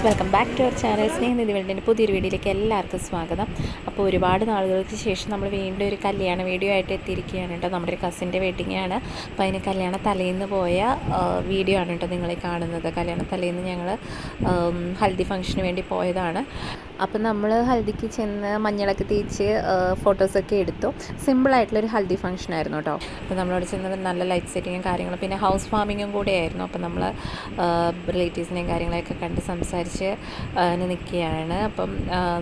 Guys welcome back to our channel. സ്നേഹനിധി വേണ്ടിന്റെ പുതിയൊരു വീഡിയോയിലേക്ക് എല്ലാവർക്കും സ്വാഗതം. അപ്പോൾ ഒരുപാട് നാളുകൾക്ക് ശേഷം നമ്മൾ വീണ്ടും ഒരു കല്യാണ വീഡിയോ ആയിട്ട് എത്തിയിരിക്കുകയാണ് കേട്ടോ. നമ്മുടെ ഒരു കസിന്റെ വെഡിങ് ആണ്. അപ്പോൾ അതിന് കല്യാണ തലേന്ന് പോയ വീഡിയോ ആണ് കേട്ടോ നിങ്ങളെ കാണുന്നത്. കല്യാണ തലേന്ന് ഞങ്ങൾ ഹൽദി ഫംഗ്ഷന് വേണ്ടി പോയതാണ്. അപ്പം നമ്മൾ ഹൽദിക്ക് ചെന്ന് മഞ്ഞളൊക്കെ തേച്ച് ഫോട്ടോസൊക്കെ എടുത്തു. സിമ്പിളായിട്ടുള്ളൊരു ഹൽദി ഫംഗ്ഷൻ ആയിരുന്നു കേട്ടോ. അപ്പോൾ നമ്മളവിടെ ചെന്ന് നല്ല ലൈറ്റ് സെറ്റിങ്ങും കാര്യങ്ങളും. പിന്നെ ഹൗസ് ഫാമിങ്ങും കൂടെ ആയിരുന്നു. അപ്പോൾ നമ്മൾ റിലേറ്റീവ്സിനെയും കാര്യങ്ങളൊക്കെ കണ്ട് സംസാരിച്ച് അങ്ങനെ നിൽക്കുകയാണ് അപ്പം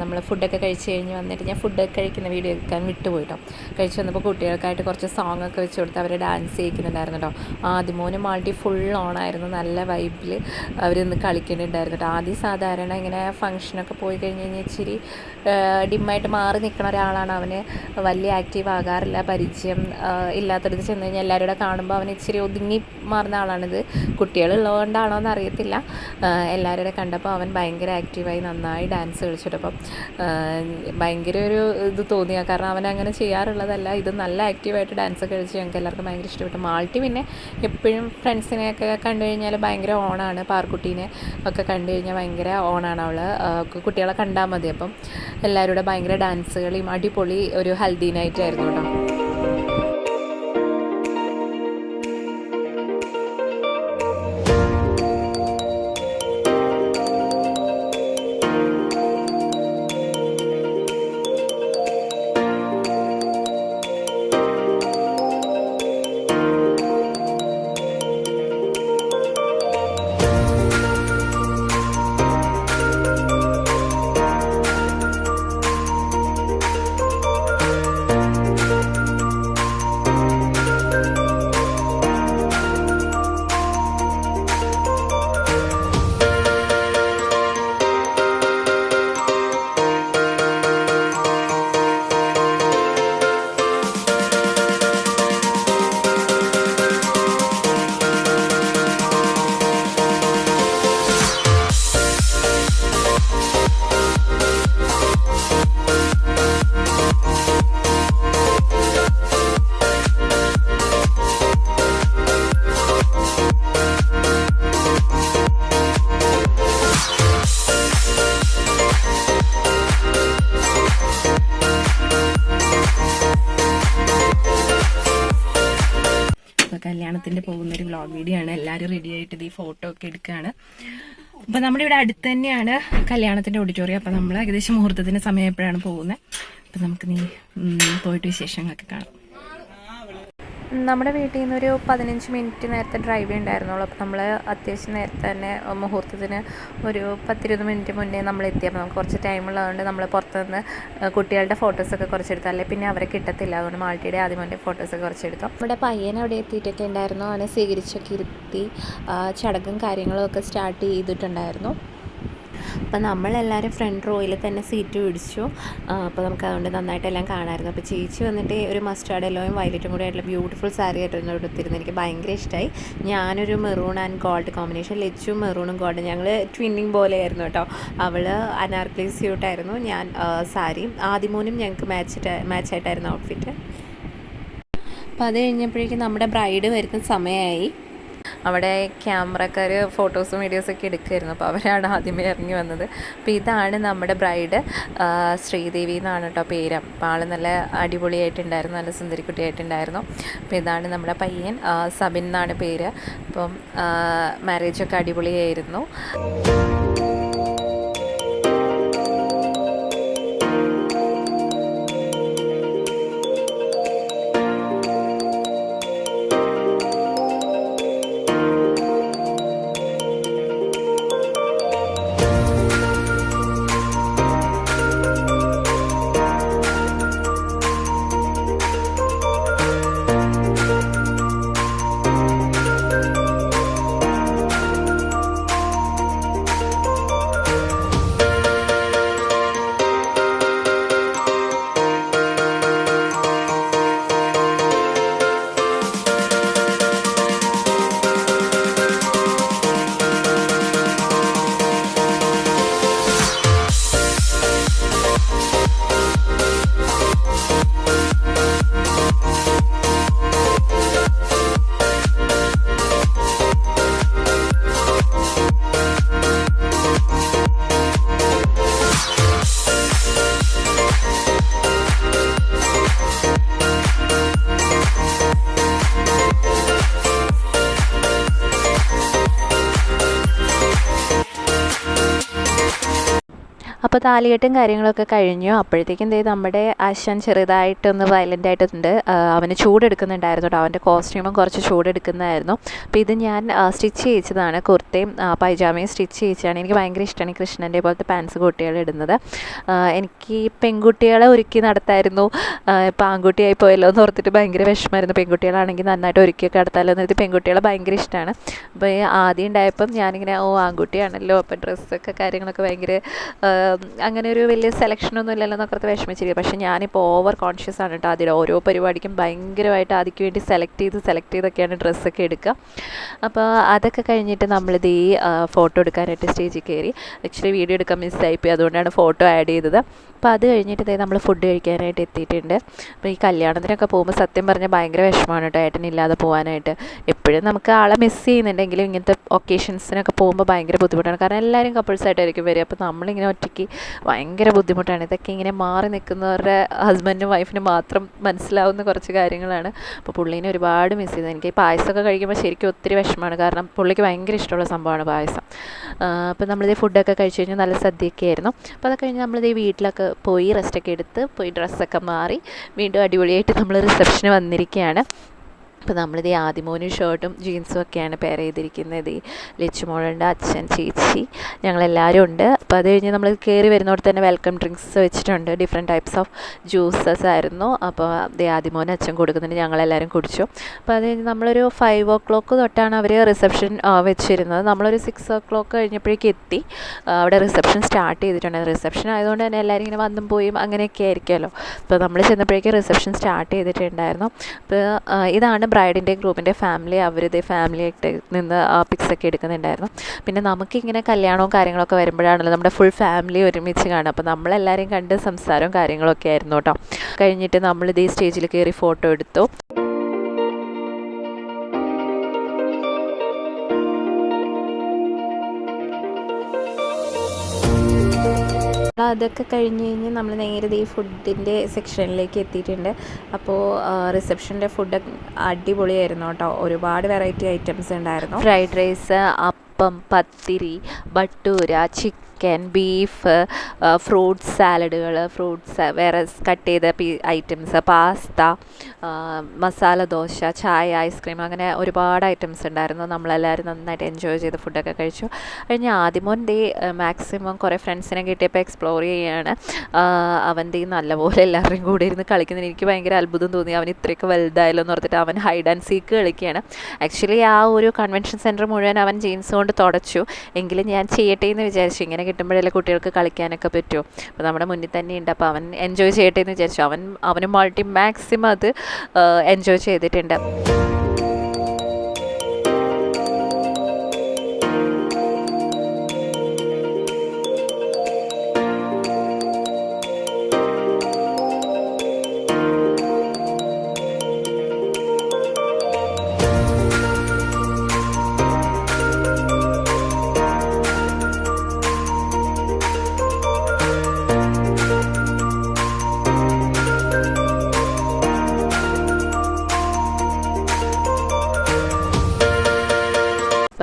നമ്മൾ ഫുഡൊക്കെ കഴിച്ച് കഴിഞ്ഞ് വന്നിട്ട് ഞാൻ ഫുഡ് കഴിക്കുന്ന വീഡിയോ എടുക്കാൻ വിട്ടുപോയിട്ടോ. കഴിച്ച് വന്നപ്പോൾ കുട്ടികൾക്കായിട്ട് കുറച്ച് സോങ് ഒക്കെ വെച്ച് കൊടുത്ത് അവർ ഡാൻസ് ചെയ്യിക്കുന്നുണ്ടായിരുന്നു കേട്ടോ ആദ്യമോനും മാൾട്ടി ഫുൾ ഓണായിരുന്നു നല്ല വൈബിൽ അവരിന്ന് കളിക്കുന്നുണ്ടായിരുന്നു കേട്ടോ ആദ്യം സാധാരണ ഇങ്ങനെ ഫംഗ്ഷനൊക്കെ പോയി കഴിഞ്ഞ് കഴിഞ്ഞാൽ ഇച്ചിരി ഡിമ്മായിട്ട് മാറി നിൽക്കുന്ന ഒരാളാണ് അവന്. വലിയ ആക്റ്റീവ് ആകാറില്ല പരിചയം ഇല്ലാത്തടത്ത് ചെന്ന് കഴിഞ്ഞാൽ എല്ലാവരും കൂടെ കാണുമ്പോൾ അവൻ ഇച്ചിരി ഒതുങ്ങി മാറുന്ന ആളാണിത്. കുട്ടികളുള്ളതുകൊണ്ടാണോ എന്ന് അറിയത്തില്ല ആ, എല്ലാവരും കൂടെ കണ്ടപ്പോൾ അവൻ ഭയങ്കര ആക്റ്റീവായി നന്നായി ഡാൻസ് കളിച്ചിട്ട്. അപ്പം ഭയങ്കര ഒരു ഇത് തോന്നിയ കാരണം അവൻ അങ്ങനെ ചെയ്യാറുള്ളതല്ല. ഇത് നല്ല ആക്റ്റീവായിട്ട് ഡാൻസ് കളിച്ച് ഞങ്ങൾക്ക് എല്ലാവർക്കും ഭയങ്കര ഇഷ്ടപ്പെട്ടു. മാൾട്ടി പിന്നെ എപ്പോഴും ഫ്രണ്ട്സിനെയൊക്കെ കണ്ടു കഴിഞ്ഞാൽ ഭയങ്കര ഓണാണ് പാർക്കുട്ടീനെ ഒക്കെ കണ്ടു കഴിഞ്ഞാൽ ഭയങ്കര ഓണാണ് അവൾ കുട്ടികളെ കണ്ടാൽ മതി. അപ്പം എല്ലാവരുടെ ഭയങ്കര ഡാൻസ് കളിയും അടിപൊളി ഒരു ഹൽദി നൈറ്റ് ആയിരുന്നു കേട്ടോ. കല്യാണത്തിന്റെ പോകുന്നൊരു വ്ളോഗ് വീഡിയോ ആണ്. എല്ലാവരും റെഡി ആയിട്ട് ഈ ഫോട്ടോ ഒക്കെ എടുക്കുകയാണ് അപ്പോൾ നമ്മുടെ ഇവിടെ അടുത്ത് തന്നെയാണ് കല്യാണത്തിന്റെ ഓഡിറ്റോറിയം അപ്പോൾ നമ്മൾ ഏകദേശം മുഹൂർത്തത്തിന്റെ സമയപ്പോഴാണ് പോകുന്നത്. അപ്പോൾ നമുക്ക് നീ പോയിട്ട് വിശേഷങ്ങളൊക്കെ കാണാം. നമ്മുടെ വീട്ടിൽ നിന്ന് ഒരു പതിനഞ്ച് മിനിറ്റ് നേരത്തെ ഡ്രൈവ് ഉണ്ടായിരുന്നുള്ളൂ. അപ്പോൾ നമ്മൾ അത്യാവശ്യം നേരത്തെ തന്നെ മുഹൂർത്തത്തിന് ഒരു പത്തിരുപത് മിനിറ്റ് മുന്നേ നമ്മൾ എത്തി. എത്തിയപ്പോൾ നമുക്ക് കുറച്ച് ടൈം ഉള്ളതുകൊണ്ട് നമ്മൾ പുറത്തുനിന്ന് കുട്ടികളുടെ ഫോട്ടോസൊക്കെ കുറച്ചെടുത്തു. അല്ലെങ്കിൽ പിന്നെ അവരെ കിട്ടത്തില്ല. അതുകൊണ്ട് മാൾട്ടിയുടെ ആദ്യം മുന്നേ ഫോട്ടോസൊക്കെ കുറച്ചെടുത്തു. നമ്മുടെ പയ്യൻ അവിടെ എത്തിയിട്ടൊക്കെ ഉണ്ടായിരുന്നു. അവനെ സ്വീകരിച്ചൊക്കെ ഇരുത്തി ചടങ്ങും കാര്യങ്ങളും ഒക്കെ സ്റ്റാർട്ട് ചെയ്തിട്ടുണ്ടായിരുന്നു. അപ്പം നമ്മളെല്ലാവരും ഫ്രണ്ട് റോയിൽ തന്നെ സീറ്റ് പിടിച്ചു. അപ്പോൾ നമുക്ക് അതുകൊണ്ട് നന്നായിട്ട് എല്ലാം കാണാമായിരുന്നു അപ്പോൾ ചേച്ചി വന്നിട്ട് ഒരു മസ്റ്റാർഡ് എല്ലോയും വയലറ്റും കൂടെ ആയിട്ടുള്ള ബ്യൂട്ടിഫുൾ സാരി ആയിട്ടായിരുന്നു എടുത്തിരുന്നത് എനിക്ക് ഭയങ്കര ഇഷ്ടമായി ഞാനൊരു മെറൂൺ ആൻഡ് ഗോൾഡ് കോമ്പിനേഷൻ ലെച്ചും മെറൂണും ഗോൾഡും ഞങ്ങൾ ട്വിന്നിങ് പോലെയായിരുന്നു കേട്ടോ. അവൾ അനാർക്കലി സ്യൂട്ടായിരുന്നു ഞാൻ സാരി ആദ്യമോനും ഞങ്ങൾക്ക് മാച്ചിട്ട് മാച്ചായിട്ടായിരുന്നു ഔട്ട്ഫിറ്റ് അപ്പോൾ അത് കഴിഞ്ഞപ്പോഴേക്കും നമ്മുടെ ബ്രൈഡ് വരുന്ന സമയമായി. അവിടെ ക്യാമറക്കാർ ഫോട്ടോസും വീഡിയോസൊക്കെ എടുക്കുമായിരുന്നു അപ്പോൾ അവരാണ് ആദ്യമേ ഇറങ്ങി വന്നത്. അപ്പോൾ ഇതാണ് നമ്മുടെ ബ്രൈഡ് ശ്രീദേവി എന്നാണ് കേട്ടോ പേര്. അപ്പോൾ ആൾ നല്ല അടിപൊളിയായിട്ടുണ്ടായിരുന്നു നല്ല സുന്ദരിക്കുട്ടിയായിട്ടുണ്ടായിരുന്നു. അപ്പോൾ ഇതാണ് നമ്മുടെ പയ്യൻ സബിൻ എന്നാണ് പേര്. അപ്പം മാരേജൊക്കെ അടിപൊളിയായിരുന്നു. അപ്പോൾ താലികെട്ടും കാര്യങ്ങളൊക്കെ കഴിഞ്ഞു. അപ്പോഴത്തേക്കും ദേ നമ്മുടെ അശ്വൻ ചെറുതായിട്ടൊന്ന് വയലന്റ് ആയിട്ടുണ്ട്. അവന് ചൂടെടുക്കുന്നുണ്ടായിരുന്നു കേട്ടോ അവന്റെ കോസ്റ്റ്യൂമും കുറച്ച് ചൂടെടുക്കുന്നതായിരുന്നു. അപ്പോൾ ഇത് ഞാൻ സ്റ്റിച്ച് ചെയ്യിച്ചതാണ് കുർത്തയും പൈജാമയും സ്റ്റിച്ച് ചെയ്യിച്ചതാണ്. എനിക്ക് ഭയങ്കര ഇഷ്ടമാണ് കൃഷ്ണന്റെ പോലത്തെ പാൻസ് കുട്ടികൾ ഇടുന്നത്. എനിക്ക് പെൺകുട്ടികളെ ഒരുക്കി നടത്തായിരുന്നു. ഇപ്പോൾ ആൺകുട്ടിയായി പോയല്ലോ എന്ന് ഓർത്തിട്ട് ഭയങ്കര വിഷമമായിരുന്നു. പെൺകുട്ടികളാണെങ്കിൽ നന്നായിട്ട് ഒരുക്കിയൊക്കെ നടത്താമല്ലോ എന്ന് കരുതി പെൺകുട്ടികളെ ഭയങ്കര ഇഷ്ടമാണ് അപ്പോൾ ആദ്യം ഉണ്ടായപ്പം ഞാനിങ്ങനെ ഓ ആൺകുട്ടിയാണല്ലോ. അപ്പോൾ ഡ്രസ്സൊക്കെ കാര്യങ്ങളൊക്കെ ഭയങ്കര അങ്ങനെ ഒരു വലിയ സെലക്ഷൻ ഒന്നും ഇല്ലല്ലോ എന്നൊക്കെ വിഷമിച്ചിരിക്കും പക്ഷേ ഞാനിപ്പോൾ ഓവർ കോൺഷ്യസ് ആണ് കേട്ടോ അതിൽ ഓരോ പരിപാടിക്കും ഭയങ്കരമായിട്ട് അതിക്ക് വേണ്ടി സെലക്ട് ചെയ്ത് സെലക്ട് ചെയ്തൊക്കെയാണ് ഡ്രസ്സൊക്കെ എടുക്കുക. അപ്പോൾ അതൊക്കെ കഴിഞ്ഞിട്ട് നമ്മളിത് ഈ ഫോട്ടോ എടുക്കാനായിട്ട് സ്റ്റേജിൽ കയറി. ആക്ച്വലി വീഡിയോ എടുക്കാൻ മിസ്സായിപ്പോയി അതുകൊണ്ടാണ് ഫോട്ടോ ആഡ് ചെയ്തത്. അപ്പോൾ അത് കഴിഞ്ഞിട്ട് ഇതേ നമ്മൾ ഫുഡ് കഴിക്കാനായിട്ട് എത്തിയിട്ടുണ്ട്. അപ്പോൾ ഈ കല്യാണത്തിനൊക്കെ പോകുമ്പോൾ സത്യം പറഞ്ഞാൽ ഭയങ്കര വിഷമമാണ് കേട്ടോ ഏട്ടനില്ലാതെ പോകാനായിട്ട് എപ്പോഴും നമുക്ക് ആളെ മിസ് ചെയ്യുന്നുണ്ടെങ്കിലും ഇങ്ങനത്തെ ഒക്കേഷൻസിനൊക്കെ പോകുമ്പോൾ ഭയങ്കര ബുദ്ധിമുട്ടാണ്. കാരണം എല്ലാവരും കപ്പിൾസായിട്ടായിരിക്കും വരിക. അപ്പോൾ നമ്മളിങ്ങനെ ഒറ്റയ്ക്ക് ഭയങ്കര ബുദ്ധിമുട്ടാണ്. ഇതൊക്കെ ഇങ്ങനെ മാറി നിൽക്കുന്നവരുടെ ഹസ്ബൻഡും വൈഫിനും മാത്രം മനസ്സിലാവുന്ന കുറച്ച് കാര്യങ്ങളാണ്. അപ്പോൾ പുള്ളീനെ ഒരുപാട് മിസ് ചെയ്തത് എനിക്ക് ഈ പായസമൊക്കെ കഴിക്കുമ്പോൾ ശരിക്കും ഒത്തിരി വിഷമമാണ്. കാരണം പുള്ളിക്ക് ഭയങ്കര ഇഷ്ടമുള്ള സംഭവമാണ് പായസം. അപ്പോൾ നമ്മളിത് ഫുഡൊക്കെ കഴിച്ചു കഴിഞ്ഞാൽ നല്ല സദ്യയൊക്കെ ആയിരുന്നു. അപ്പോൾ അതൊക്കെ കഴിഞ്ഞ് നമ്മളിത് വീട്ടിലൊക്കെ പോയി റെസ്റ്റൊക്കെ എടുത്ത് പോയി ഡ്രസ്സൊക്കെ മാറി. വീണ്ടും അടിപൊളിയായിട്ട് നമ്മൾ റിസപ്ഷന് വന്നിരിക്കുകയാണ്. അപ്പോൾ നമ്മളിത് ആദിമോനും ഷർട്ടും ജീൻസും ഒക്കെയാണ് പെയർ ചെയ്തിരിക്കുന്നത്. ലച്ചുമോളുണ്ട് അച്ഛൻ ചേച്ചി ഞങ്ങളെല്ലാവരും ഉണ്ട്. അപ്പോൾ അത് കഴിഞ്ഞ് നമ്മൾ കയറി വരുന്നോടത്ത് തന്നെ വെൽക്കം ഡ്രിങ്ക്സ് വെച്ചിട്ടുണ്ട്. ഡിഫറെന്റ് ടൈപ്സ് ഓഫ് ജ്യൂസസ് ആയിരുന്നു. അപ്പോൾ ദേ ആദിമോനും അച്ഛൻ കൊടുക്കുന്നുണ്ട്. ഞങ്ങളെല്ലാവരും കുടിച്ചു. അപ്പോൾ അത് കഴിഞ്ഞ് നമ്മളൊരു ഫൈവ് ഓ ക്ലോക്ക് തൊട്ടാണ് അവർ റിസപ്ഷൻ വെച്ചിരുന്നത്. നമ്മളൊരു സിക്സ് ഓ ക്ലോക്ക് കഴിഞ്ഞപ്പോഴേക്കും എത്തി. അവിടെ റിസപ്ഷൻ സ്റ്റാർട്ട് ചെയ്തിട്ടുണ്ട്. റിസപ്ഷൻ ആയതുകൊണ്ട് തന്നെ എല്ലാവരും ഇങ്ങനെ വന്നും പോയും അങ്ങനെയൊക്കെ ആയിരിക്കുമല്ലോ. അപ്പോൾ നമ്മൾ ചെന്നപ്പോഴേക്കും റിസപ്ഷൻ സ്റ്റാർട്ട് ചെയ്തിട്ടുണ്ടായിരുന്നു. അപ്പോൾ ഇതാണ് ബ്രൈഡിന്റെ ഗ്രൂപ്പിന്റെ ഫാമിലി അവരിത് ഫാമിലി ആയിട്ട് നിന്ന് ആ പിക്സ് ഒക്കെ എടുക്കുന്നുണ്ടായിരുന്നു. പിന്നെ നമുക്കിങ്ങനെ കല്യാണവും കാര്യങ്ങളൊക്കെ വരുമ്പോഴാണല്ലോ നമ്മുടെ ഫുൾ ഫാമിലി ഒരുമിച്ച് കാണുക. അപ്പോൾ നമ്മളെല്ലാവരെയും കണ്ട് സംസാരവും കാര്യങ്ങളൊക്കെ ആയിരുന്നു കേട്ടോ. കഴിഞ്ഞിട്ട് നമ്മളിത് സ്റ്റേജിൽ കയറി ഫോട്ടോ എടുത്തു. അതൊക്കെ കഴിഞ്ഞ് കഴിഞ്ഞ് നമ്മൾ നേരെ ഈ ഫുഡിന്റെ സെക്ഷനിലേക്ക് എത്തിയിട്ടുണ്ട്. അപ്പോൾ റിസപ്ഷന്റെ ഫുഡ് അടിപൊളിയായിരുന്നു കേട്ടോ. ഒരുപാട് വെറൈറ്റി ഐറ്റംസ് ഉണ്ടായിരുന്നു. Fried rice appam pathiri bhatura chicken beef fruits സാലഡുകൾ fruits വേറെ കട്ട് ചെയ്ത പീ ഐറ്റംസ് പാസ്ത മസാല ദോശ ചായ ഐസ്ക്രീം അങ്ങനെ ഒരുപാട് ഐറ്റംസ് ഉണ്ടായിരുന്നു. നമ്മളെല്ലാവരും നന്നായിട്ട് എൻജോയ് ചെയ്ത് ഫുഡൊക്കെ കഴിച്ചു. കഴിഞ്ഞ് ആദ്യമോൻ ദേ മാക്സിമം കുറേ ഫ്രണ്ട്സിനെ കിട്ടിയപ്പോൾ എക്സ്പ്ലോർ ചെയ്യുകയാണ് അവൻ ദേ നല്ലപോലെ എല്ലാവരുടെയും കൂടെ ഇരുന്ന് കളിക്കുന്നതിന് എനിക്ക് ഭയങ്കര അത്ഭുതം തോന്നി. അവൻ ഇത്രയൊക്കെ വലുതായല്ലോ എന്ന് ഓർത്തിട്ട് അവൻ ഹൈഡ് ആൻഡ് സീക്ക് കളിക്കുകയാണ്. ആക്ച്വലി ആ ഒരു കൺവെൻഷൻ സെന്റർ മുഴുവൻ അവൻ ജീൻസ് കൊണ്ട് തുടച്ചു. എങ്കിലും ഞാൻ ചെയ്യട്ടെ എന്ന് വിചാരിച്ചു. ഇങ്ങനെ കിട്ടുമ്പോഴല്ലേ കുട്ടികൾക്ക് കളിക്കാനൊക്കെ പറ്റുമോ അപ്പോൾ നമ്മുടെ മുന്നിൽ തന്നെ ഉണ്ട്. അപ്പോൾ അവൻ എൻജോയ് ചെയ്യട്ടെ എന്ന് വിചാരിച്ചു. അവൻ അവന് മൾട്ടി മാക്സിമം അത് എൻജോയ് ചെയ്തിട്ടുണ്ട്.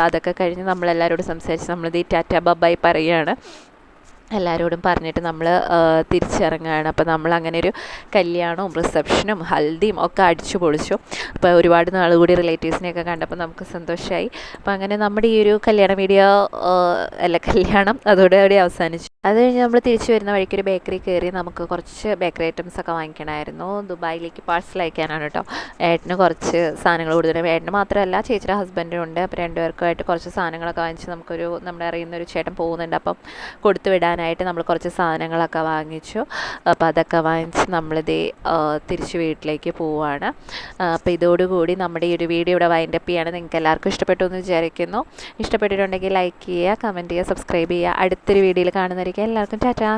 അപ്പോൾ അതൊക്കെ കഴിഞ്ഞ് നമ്മളെല്ലാവരോടും സംസാരിച്ച് നമ്മളിത് ടാറ്റ ബബായി പറയുകയാണ്. എല്ലാവരോടും പറഞ്ഞിട്ട് നമ്മൾ തിരിച്ചിറങ്ങുകയാണ് അപ്പോൾ നമ്മൾ അങ്ങനെ ഒരു കല്യാണവും റിസപ്ഷനും ഹൽദിയും ഒക്കെ അടിച്ചു പൊളിച്ചു. അപ്പോൾ ഒരുപാട് നാൾ കൂടി റിലേറ്റീവ്സിനെയൊക്കെ കണ്ടപ്പോൾ നമുക്ക് സന്തോഷമായി അപ്പോൾ അങ്ങനെ നമ്മുടെ ഈ ഒരു കല്യാണ വീഡിയോ അല്ല കല്യാണം അതോടുകൂടി അവസാനിച്ചു. അത് കഴിഞ്ഞ് നമ്മൾ തിരിച്ചു വരുന്ന വഴിക്ക് ഒരു ബേക്കറി കയറി നമുക്ക് കുറച്ച് ബേക്കറി ഐറ്റംസ് ഒക്കെ വാങ്ങിക്കണമായിരുന്നു ദുബായിലേക്ക് പാഴ്സൽ അയക്കാനാണ് കേട്ടോ. ഏട്ടന് കുറച്ച് സാധനങ്ങൾ കൊടുത്തിട്ടുണ്ട്. ഏട്ടന് മാത്രമല്ല ചേച്ചിയുടെ ഹസ്ബൻഡും ഉണ്ട്. അപ്പോൾ രണ്ടുപേർക്കുമായിട്ട് കുറച്ച് സാധനങ്ങളൊക്കെ വാങ്ങിച്ച് നമുക്കൊരു നമ്മുടെ അറിയുന്ന ഒരു ചേട്ടൻ പോകുന്നുണ്ട്. അപ്പം കൊടുത്തു വിടാനായിട്ട് നമ്മൾ കുറച്ച് സാധനങ്ങളൊക്കെ വാങ്ങിച്ചു. അപ്പോൾ അതൊക്കെ വാങ്ങിച്ച് നമ്മളിത് തിരിച്ച് വീട്ടിലേക്ക് പോവുകയാണ് അപ്പോൾ ഇതോടുകൂടി നമ്മുടെ ഈ ഒരു വീഡിയോ ഇവിടെ വൈൻഡപ്പ് ചെയ്യാണ്. നിങ്ങൾക്ക് എല്ലാവർക്കും ഇഷ്ടപ്പെട്ടു എന്ന് വിചാരിക്കുന്നു. ഇഷ്ടപ്പെട്ടിട്ടുണ്ടെങ്കിൽ ലൈക്ക് ചെയ്യുക കമന്റ് ചെയ്യുക സബ്സ്ക്രൈബ് ചെയ്യുക. അടുത്തൊരു വീഡിയോയിൽ കാണുന്നതായിരിക്കും എല്ലാവർക്കും ടാറ്റാ.